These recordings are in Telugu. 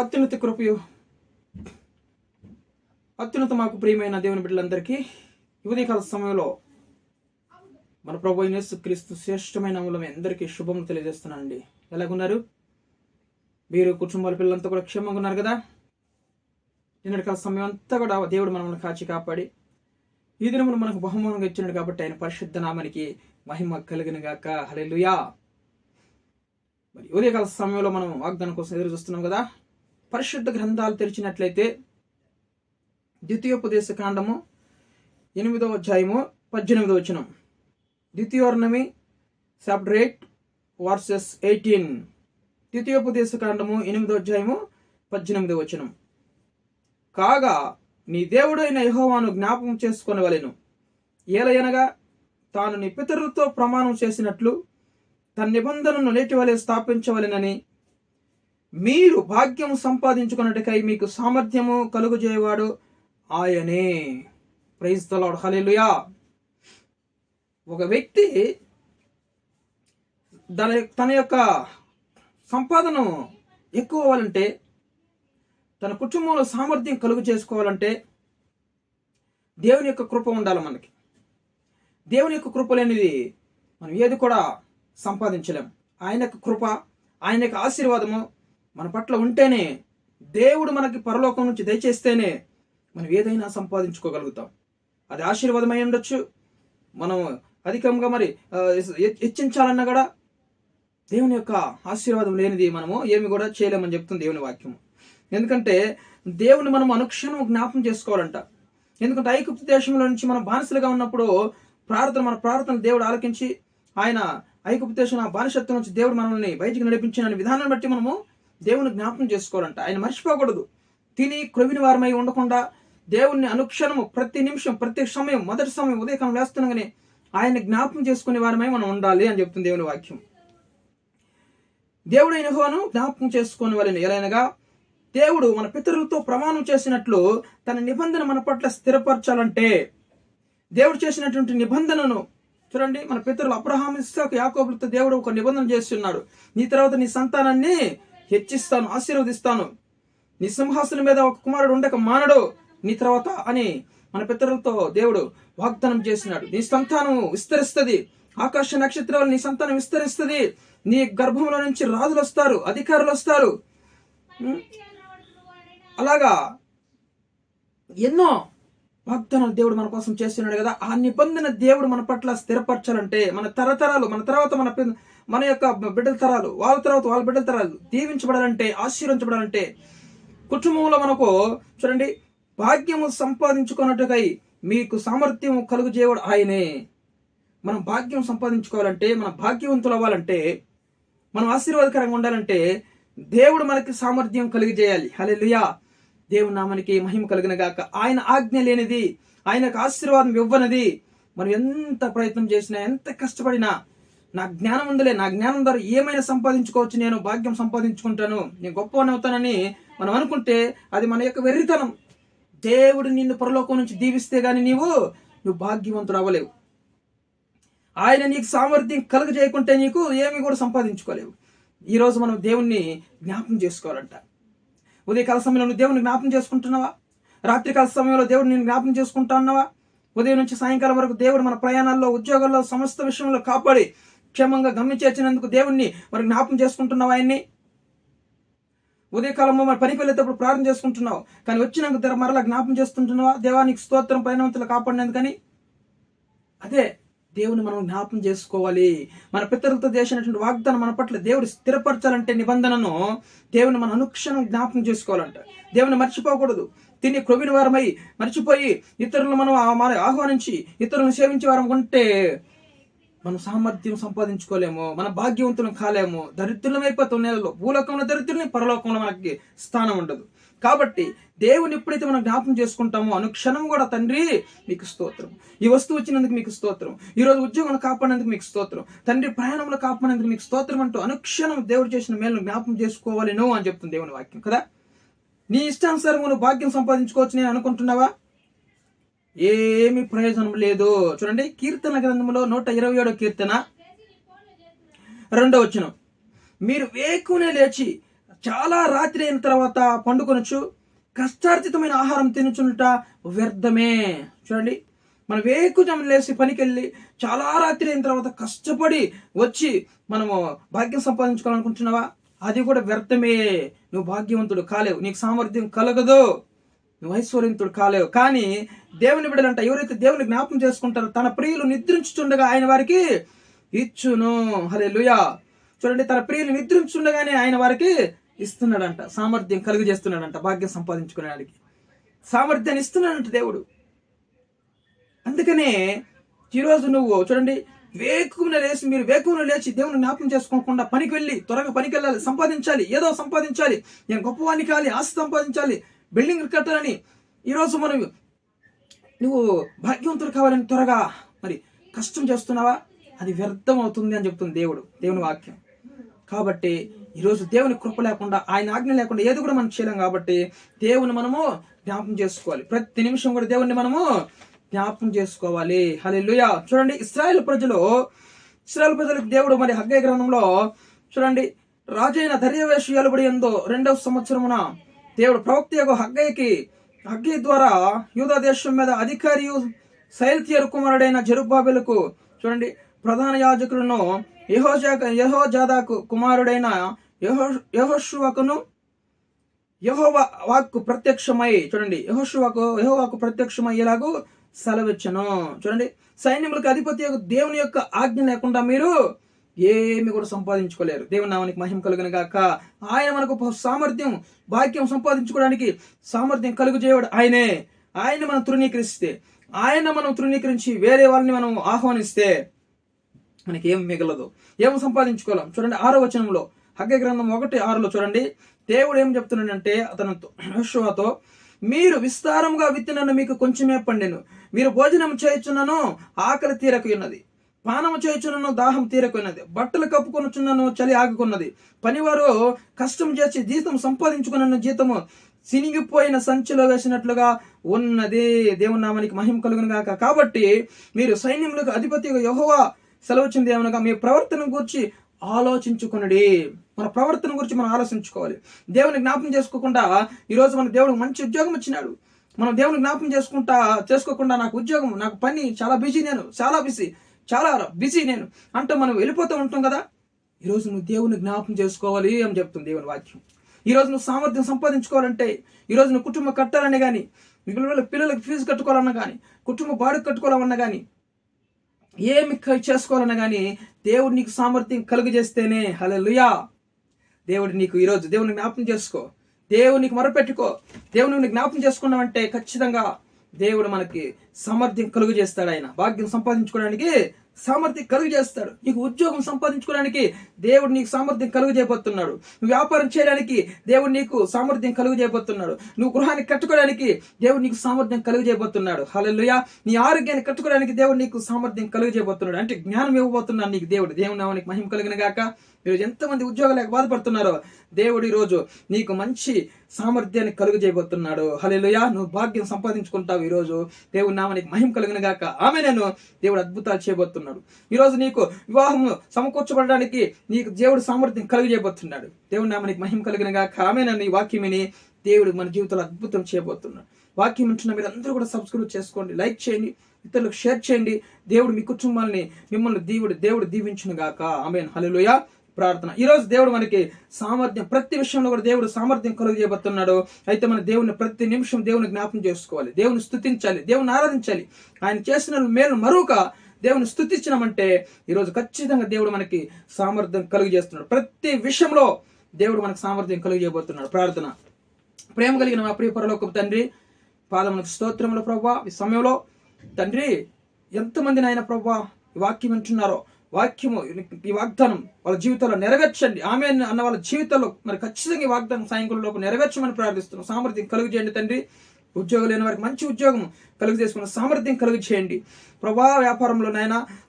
అత్యున్నత కృపయు. అత్యున్నత మాకు ప్రియమైన దేవుని బిడ్డలందరికీ ఉదయకాల సమయంలో మన ప్రభు అయినేసు క్రీస్తు శ్రేష్టమైన మూలం అందరికీ శుభం తెలియజేస్తున్నానండి. ఎలాగున్నారు? మీరు కుటుంబాల పిల్లలంతా కూడా క్షేమంగా ఉన్నారు కదా? నిన్నటి కాల సమయం అంతా కూడా దేవుడు మనల్ని కాచి కాపాడి ఈ దినమును మనకు బహుమానంగా ఇచ్చినాడు కాబట్టి ఆయన పరిశుద్ధ నామానికి మహిమ కలిగిన గాక. హల్లెలూయా! మరి ఉదయకాల సమయంలో మనం వాగ్దానం కోసం ఎదురు చూస్తున్నాం కదా? పరిశుద్ధ గ్రంథాలు తెరిచినట్లయితే ద్వితీయోపదేశ కాండము ఎనిమిదవ అధ్యాయము పద్దెనిమిదవ వచనం. ద్వితీయోర్ణమి చాప్టర్ ఎయిట్ వర్సెస్ ఎయిటీన్. ద్వితీయోపదేశ కాండము ఎనిమిదవ అధ్యాయము పద్దెనిమిదవ వచనం. కాగా నీ దేవుడైన యహోవాను జ్ఞాపకం చేసుకొనవలెను. ఏలయనగా తాను నీ పితరులతో ప్రమాణం చేసినట్లు తన నిబంధనను నేటి వలె స్థాపించవలెనని మీరు భాగ్యం సంపాదించుకున్నట్టుకై మీకు సామర్థ్యము కలుగుజేయవాడు ఆయనే. ప్రైజ్ తలాడు హలేలుయా ఒక వ్యక్తి తన తన యొక్క సంపాదన ఎక్కువ అవ్వాలంటే తన కుటుంబంలో సామర్థ్యం కలుగు చేసుకోవాలంటే దేవుని యొక్క కృప ఉండాలి మనకి. దేవుని యొక్క కృప లేనిది మనం ఏది కూడా సంపాదించలేం. ఆయన యొక్క కృప ఆయన యొక్క ఆశీర్వాదము మన పట్ల ఉంటేనే దేవుడు మనకి పరలోకం నుంచి దయచేస్తేనే మనం ఏదైనా సంపాదించుకోగలుగుతాం. అది ఆశీర్వాదమై ఉండొచ్చు. మనం అధికంగా మరి హెచ్చించాలన్నా కూడా దేవుని యొక్క ఆశీర్వాదం లేనిది మనము ఏమి కూడా చేయలేమని చెప్తుంది దేవుని వాక్యం ఎందుకంటే దేవుని మనం అనుక్షణం జ్ఞాపం చేసుకోవాలంట. ఎందుకంటే ఐగుప్తు దేశంలో నుంచి మనం బానిసలుగా ఉన్నప్పుడు ప్రార్థన మన ప్రార్థన దేవుడు ఆలకించి ఆయన ఐగుప్తు దేశం ఆ బానిసత్వం నుంచి దేవుడు మనల్ని బయటికి నడిపించిన విధానాన్ని బట్టి మనము దేవుని జ్ఞాపకం చేసుకోవాలంట. ఆయన మర్చిపోకూడదు. తిని క్రొవిని వారమై ఉండకుండా దేవుణ్ణి అనుక్షణము ప్రతి నిమిషం ప్రతి సమయం మొదటి సమయం ఉదయకాలం వేస్తుండగానే ఆయన జ్ఞాపకం చేసుకునే వారమై మనం ఉండాలి అని చెప్తుంది దేవుని వాక్యం. దేవుడైన యెహోవాను జ్ఞాపకం చేసుకుని వాళ్ళని ఎలానగా దేవుడు మన పితరులతో ప్రమాణం చేసినట్లు తన నిబంధన మన పట్ల స్థిరపరచాలంటే దేవుడు చేసినటువంటి నిబంధనను చూడండి మన పితరులు అబ్రహాం ఇస్సాకు యాకోబులతో దేవుడు ఒక నిబంధన చేస్తున్నాడు నీ తర్వాత నీ సంతానాన్ని హెచ్చిస్తాను ఆశీర్వదిస్తాను. నీ సింహాసనం మీద ఒక కుమారుడు ఉండక మానడు. నీ తర్వాత అని మన పితరులతో దేవుడు వాగ్దానం చేసినాడు. నీ సంతానం విస్తరిస్తుంది. ఆకాశ నక్షత్రాలు నీ సంతానం విస్తరిస్తుంది. నీ గర్భంలో నుంచి రాజులు వస్తారు అధికారులు వస్తారు. అలాగా ఎన్నో వాగ్దానాలు దేవుడు మన కోసం చేస్తున్నాడు కదా. ఆ నిబంధన దేవుడు మన పట్ల స్థిరపరచాలంటే మన తరతరాలు మన తర్వాత మన మన యొక్క బిడ్డల తరాలు వాళ్ళ తర్వాత వాళ్ళ బిడ్డల తరాలు దీవించబడాలంటే ఆశీర్వించబడాలంటే కుటుంబంలో మనకు చూడండి భాగ్యము సంపాదించుకున్నట్టుకై మీకు సామర్థ్యం కలుగు చేయవడు ఆయనే. మనం భాగ్యం సంపాదించుకోవాలంటే మన భాగ్యవంతులు అవ్వాలంటే మనం ఆశీర్వాదకరంగా ఉండాలంటే దేవుడు మనకి సామర్థ్యం కలిగజేయాలి హల్లెలూయా. దేవుడు నామనికి మహిమ కలిగిన గాక ఆయన ఆజ్ఞ లేనిది ఆయనకు ఆశీర్వాదం ఇవ్వనిది మనం ఎంత ప్రయత్నం చేసినా ఎంత కష్టపడినా నా జ్ఞానం ఉందిలే నా జ్ఞానం ద్వారా ఏమైనా సంపాదించుకోవచ్చు నేను భాగ్యం సంపాదించుకుంటాను నేను గొప్పవాడిని అవుతానని మనం అనుకుంటే అది మన యొక్క వెర్రితనం. దేవుడు నిన్ను పరలోకం నుంచి దీవిస్తే గాని నీవు నువ్వు భాగ్యవంతుడు అవ్వలేవు ఆయన నీకు సామర్థ్యం కలుగజేయకుంటే నీకు ఏమి కూడా సంపాదించుకోలేవు. ఈరోజు మనం దేవుణ్ణి జ్ఞాపం చేసుకోవాలంట. ఉదయకాల సమయంలో నువ్వు దేవుని జ్ఞాపం చేసుకుంటున్నావా? రాత్రికాల సమయంలో దేవుడు నేను జ్ఞాపం చేసుకుంటా ఉన్నావా? ఉదయం నుంచి సాయంకాలం వరకు దేవుడు మన ప్రయాణాల్లో ఉద్యోగాల్లో సమస్త విషయంలో కాపాడి క్షేమంగా గమనించేసినందుకు దేవుణ్ణి మరి జ్ఞాపకం చేసుకుంటున్నావా ఆయన్ని? ఉదయకాలంలో మరి పనికి వెళ్ళేటప్పుడు ప్రార్థన చేసుకుంటున్నావు. కానీ వచ్చినాక తెర మరలా జ్ఞాపం చేసుకుంటున్నావా? దేవానికి స్తోత్రం పైనవంతులు కాపాడినందుకని అదే దేవుని మనం జ్ఞాపం చేసుకోవాలి. మన పితరులతో చేసినటువంటి వాగ్దానం మన పట్ల దేవుడు స్థిరపరచాలంటే నిబంధనను దేవుని మన అనుక్షణం జ్ఞాపకం చేసుకోవాలంట. దేవుని మర్చిపోకూడదు. తిని క్రొవిన వారమై మర్చిపోయి ఇతరులను మనం మన ఆహ్వానించి ఇతరులను సేవించే వారం ఉంటే మనం సామర్థ్యం సంపాదించుకోలేము మన భాగ్యవంతులం కాలేము దరిద్రులం అయిపోతాం నేలలో. భూలోకంలో దరిద్రుని పరలోకంలో మనకి స్థానం ఉండదు. కాబట్టి దేవుని ఎప్పుడైతే మనం జ్ఞాపకం చేసుకుంటామో అనుక్షణం కూడా తండ్రి మీకు స్తోత్రం. ఈ వస్తువు వచ్చినందుకు మీకు స్తోత్రం. ఈ రోజు ఉద్యోగం కాపాడినందుకు మీకు స్తోత్రం. తండ్రి ప్రయాణంలో కాపాడినందుకు మీకు స్తోత్రం అంటూ అనుక్షణం దేవుడు చేసిన మేలు జ్ఞాపకం చేసుకోవాలి అని చెప్తుంది దేవుని వాక్యం కదా? నీ ఇష్టానుసారం నువ్వు భాగ్యం సంపాదించుకోవచ్చు నేను అనుకుంటున్నావా? ఏమి ప్రయోజనం లేదు. చూడండి కీర్తన గ్రంథంలో నూట ఇరవై ఏడో కీర్తన రెండో వచ్చిన మీరు వేకునే లేచి చాలా రాత్రి అయిన తర్వాత పండుకొనొచ్చు. కష్టార్జితమైన ఆహారం తినుచునుట వ్యర్థమే. చూడండి మనం వేకుజం లేచి పనికి వెళ్ళి చాలా రాత్రి అయిన తర్వాత కష్టపడి వచ్చి మనము భాగ్యం సంపాదించుకోవాలనుకుంటున్నావా? అది కూడా వ్యర్థమే. నువ్వు భాగ్యవంతుడు కాలేవు. నీకు సామర్థ్యం కలగదు. నువ్వు ఐశ్వర్యంతుడు కాలేవు. కానీ దేవుని బిడ్డలంట ఎవరైతే దేవుని జ్ఞాపకం చేసుకుంటారో తన ప్రియులు నిద్రించుచుండగా ఆయన వారికి ఇచ్చును. హలే చూడండి తన ప్రియులు నిద్రించుండగానే ఆయన వారికి ఇస్తున్నాడంట సామర్థ్యం కలుగు చేస్తున్నాడంట భాగ్యం సంపాదించుకునేవాడికి. సామర్థ్యాన్ని ఇస్తున్నాడంట దేవుడు. అందుకనే ఈరోజు నువ్వు చూడండి వేకున లేచి మీరు వేకున లేచి దేవుని జ్ఞాపకం చేసుకోకుండా పనికి వెళ్ళి త్వరగా పనికి వెళ్ళాలి సంపాదించాలి ఏదో సంపాదించాలి నేను గొప్పవాణ్ణి కావాలి ఆస్తి సంపాదించాలి బిల్డింగ్ కట్టాలని ఈరోజు మనం నువ్వు భాగ్యవంతులు కావాలని త్వరగా మరి కష్టం చేస్తున్నావా? అది వ్యర్థం అవుతుంది అని చెప్తుంది దేవుడు దేవుని వాక్యం. కాబట్టి ఈరోజు దేవుని కృప లేకుండా ఆయన ఆజ్ఞ లేకుండా ఏది కూడా మనం చేయలేం కాబట్టి దేవుని మనము జ్ఞాపం చేసుకోవాలి. ప్రతి నిమిషం కూడా దేవుణ్ణి మనము జ్ఞాపం చేసుకోవాలి. హలే చూడండి ఇస్రాయల్ ప్రజలు ఇస్రాయల్ ప్రజలకు దేవుడు మరి హగ్గయ గ్రంథంలో చూడండి రాజైన దర్యవేషు ఎలుబడి ఎందో రెండవ సంవత్సరమున దేవుడు ప్రవక్త యొక్క హగ్గయ్యకి ద్వారా యూదా దేశం మీద అధికారియు శైల్తియర్ కుమారుడైన జరుబాబెలకు చూడండి ప్రధాన యాజకులను యహోజాక యహోజాదాకు కుమారుడైన యహో యహోషువకును యహోవా వాక్కు ప్రత్యక్షమై చూడండి యహోషువకు యహోవాకు ప్రత్యక్షమయ్యేలాగు సెలవిచ్చను. చూడండి సైన్యములకు అధిపతి యొక్క దేవుని యొక్క ఆజ్ఞ లేకుండా మీరు ఏమి కూడా సంపాదించుకోలేరు. దేవుని నామానికి మహిమ కలుగును గాక. ఆయన మనకు సామర్థ్యం భాగ్యం సంపాదించుకోవడానికి సామర్థ్యం కలుగు చేయడు ఆయనే. ఆయన మనం తృణీకరిస్తే ఆయన మనం తృణీకరించి వేరే వాళ్ళని మనం ఆహ్వానిస్తే మనకి ఏం మిగలదు. ఏం సంపాదించుకోలేం. చూడండి ఆరో వచనంలో హగ్గ గ్రంథం ఒకటి ఆరులో చూడండి. దేవుడు ఏం చెప్తున్నాడంటే అతను యెహోషువతో మీరు విస్తారంగా విత్తినను మీకు కొంచెమే పండెను. మీరు భోజనం చేయుచున్నను ఆకలి తీరకున్నది పానము చేయుచున్నను దాహం తీరకున్నది. బట్టలు కప్పుకొనుచున్నను చలి ఆగుకున్నది. పనివారు కష్టం చేసి జీతం సంపాదించుకున్న జీతము సినిగిపోయిన సంచిలో వేసినట్లుగా ఉన్నది. దేవుని నామానికి మహిమ కలుగును గాక. కాబట్టి మీరు సైన్యములకు అధిపతి యహోవా సెలవుచ్చింది ఏమనగా మీ ప్రవర్తన గురించి ఆలోచించుకునడి. మన ప్రవర్తన గురించి మనం ఆలోచించుకోవాలి. దేవుని జ్ఞాపం చేసుకోకుండా ఈరోజు మన దేవుడికి మంచి ఉద్యోగం ఇచ్చినాడు. మనం దేవుని జ్ఞాపం చేసుకుంటా చేసుకోకుండా నాకు ఉద్యోగం నాకు పని చాలా బిజీ నేను చాలా బిజీ. చాలా బిజీ నేను. అంటూ మనం వెళ్ళిపోతూ ఉంటాం కదా ఈరోజు నువ్వు దేవుని జ్ఞాపకం చేసుకోవాలి అని చెప్తుంది దేవుని వాక్యం. ఈరోజు నువ్వు సామర్థ్యం సంపాదించుకోవాలంటే ఈరోజు నువ్వు కుటుంబం కట్టాలని కానీ పిల్లల పిల్లలకి ఫీజు కట్టుకోవాలన్నా కానీ కుటుంబ బాడుగు కట్టుకోవాలన్నా కానీ ఏమి చేసుకోవాలన్నా కానీ దేవుడు నీకు సామర్థ్యం కలుగజేస్తేనే. హలలుయా దేవుడు నీకు ఈరోజు దేవుని జ్ఞాపకం చేసుకో. దేవునికి మొరపెట్టుకో. దేవుని జ్ఞాపకం చేసుకున్నామంటే ఖచ్చితంగా దేవుడు మనకి సమర్థ్యం కలుగు చేస్తాడు ఆయన. భాగ్యం సంపాదించుకోవడానికి సామర్థ్యం కలుగు చేస్తాడు నీకు ఉద్యోగం సంపాదించుకోవడానికి దేవుడు నీకు సామర్థ్యం కలుగు చేయబోతున్నాడు నువ్వు వ్యాపారం చేయడానికి దేవుడు నీకు సామర్థ్యం కలుగు చేయబోతున్నాడు నువ్వు గృహాన్ని కట్టుకోవడానికి దేవుడు నీకు సామర్థ్యం కలుగు చేయబోతున్నాడు హలలుయ నీ ఆరోగ్యాన్ని కట్టుకోవడానికి దేవుడు నీకు సామర్థ్యం కలుగు చేయబోతున్నాడు అంటే జ్ఞానం ఇవ్వబోతున్నాడు నీకు దేవుడు. దేవుడు నామానికి మహిమ కలిగిన గాక. ఈరోజు ఎంతమంది ఉద్యోగాలు బాధపడుతున్నారో దేవుడు ఈరోజు నీకు మంచి సామర్థ్యాన్ని కలుగు చేయబోతున్నాడు హలేలుయా నువ్వు భాగ్యం సంపాదించుకుంటావు ఈరోజు. దేవుడి నామానికి మహిమ కలిగిన గాక. ఆమె నేను దేవుడు అద్భుతాలు చేయబోతున్నాడు. ఈరోజు నీకు వివాహం సమకూర్చబడడానికి నీకు దేవుడు సామర్థ్యం కలుగు దేవుడు నా మనకి మహిమ కలిగిన గాక. ఆమె నన్ను ఈ వాక్యమిని దేవుడు మన జీవితంలో అద్భుతం చేయబోతున్నాడు. వాక్యం ఉంటున్న మీరు అందరూ కూడా సబ్స్క్రైబ్ చేసుకోండి లైక్ చేయండి ఇతరులకు షేర్ చేయండి. దేవుడు మీ కుటుంబాలని మిమ్మల్ని దేవుడు దేవుడు దీవించును గాక. ఆమె హలోయ ప్రార్థన. ఈరోజు దేవుడు మనకి సామర్థ్యం ప్రతి విషయంలో కూడా దేవుడు సామర్థ్యం కలుగు చేయబోతున్నాడు అయితే మన దేవుని ప్రతి నిమిషం దేవుని జ్ఞాపం చేసుకోవాలి. దేవుని స్థుతించాలి దేవుని ఆరాధించాలి. ఆయన చేసిన మేలు మరొక దేవుని స్థుతించినామంటే ఈరోజు ఖచ్చితంగా దేవుడు మనకి సామర్థ్యం కలుగు చేస్తున్నాడు ప్రతి విషయంలో దేవుడు మనకు సామర్థ్యం కలుగు చేయబోతున్నాడు ప్రార్థన. ప్రేమ కలిగిన మా ప్రియ పరలోకపు తండ్రి పాదములకు స్తోత్రములు ప్రభా ఈ సమయంలో తండ్రి ఎంతమంది నాయన ప్రభా ఈ వాక్యం వింటున్నారో వాక్యము ఈ వాగ్దానం వాళ్ళ జీవితంలో నెరవేర్చండి. ఆమె అన్న వాళ్ళ జీవితంలో మరి ఖచ్చితంగా ఈ వాగ్దానం సాయంకాలంలోపు నెరవేర్చమని ప్రార్థిస్తున్నాం. సామర్థ్యం కలుగు చేయండి తండ్రి. ఉద్యోగం లేని వారికి మంచి ఉద్యోగం కలుగు చేసుకున్న సామర్థ్యం కలుగు చేయండి. ప్రభా వ్యాపారంలో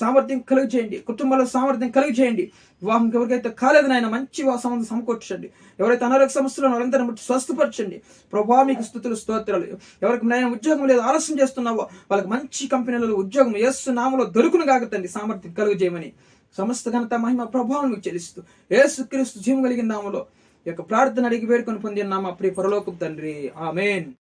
సామర్థ్యం కలుగు చేయండి. కుటుంబంలో సామర్థ్యం కలుగు చేయండి. వివాహం ఎవరికైతే కాలేదు నాయన మంచి సంబంధం సమకూర్చండి. ఎవరైతే అనారోగ్య సమస్యలు వారందరిని బట్టి స్వస్థపరచండి. ప్రభా మీకు స్థుతులు స్తోత్రాలు. ఎవరికి నైనా ఉద్యోగం లేదు ఆలస్యం చేస్తున్నావో వాళ్ళకి మంచి కంపెనీలలో ఉద్యోగం ఏసు నామలో దొరుకును కాకతండి సామర్థ్యం కలుగు చేయమని సమస్త ఘనత మహిమ ప్రభావం మీకు చెల్లిస్తూ ఏసుక్రీస్తు జీవం కలిగిన నామలో ఈ యొక్క ప్రార్థన అడిగి వేడుకొని పొందిన నామ ప్రియ పరలోకం తండ్రి. ఆమెన్.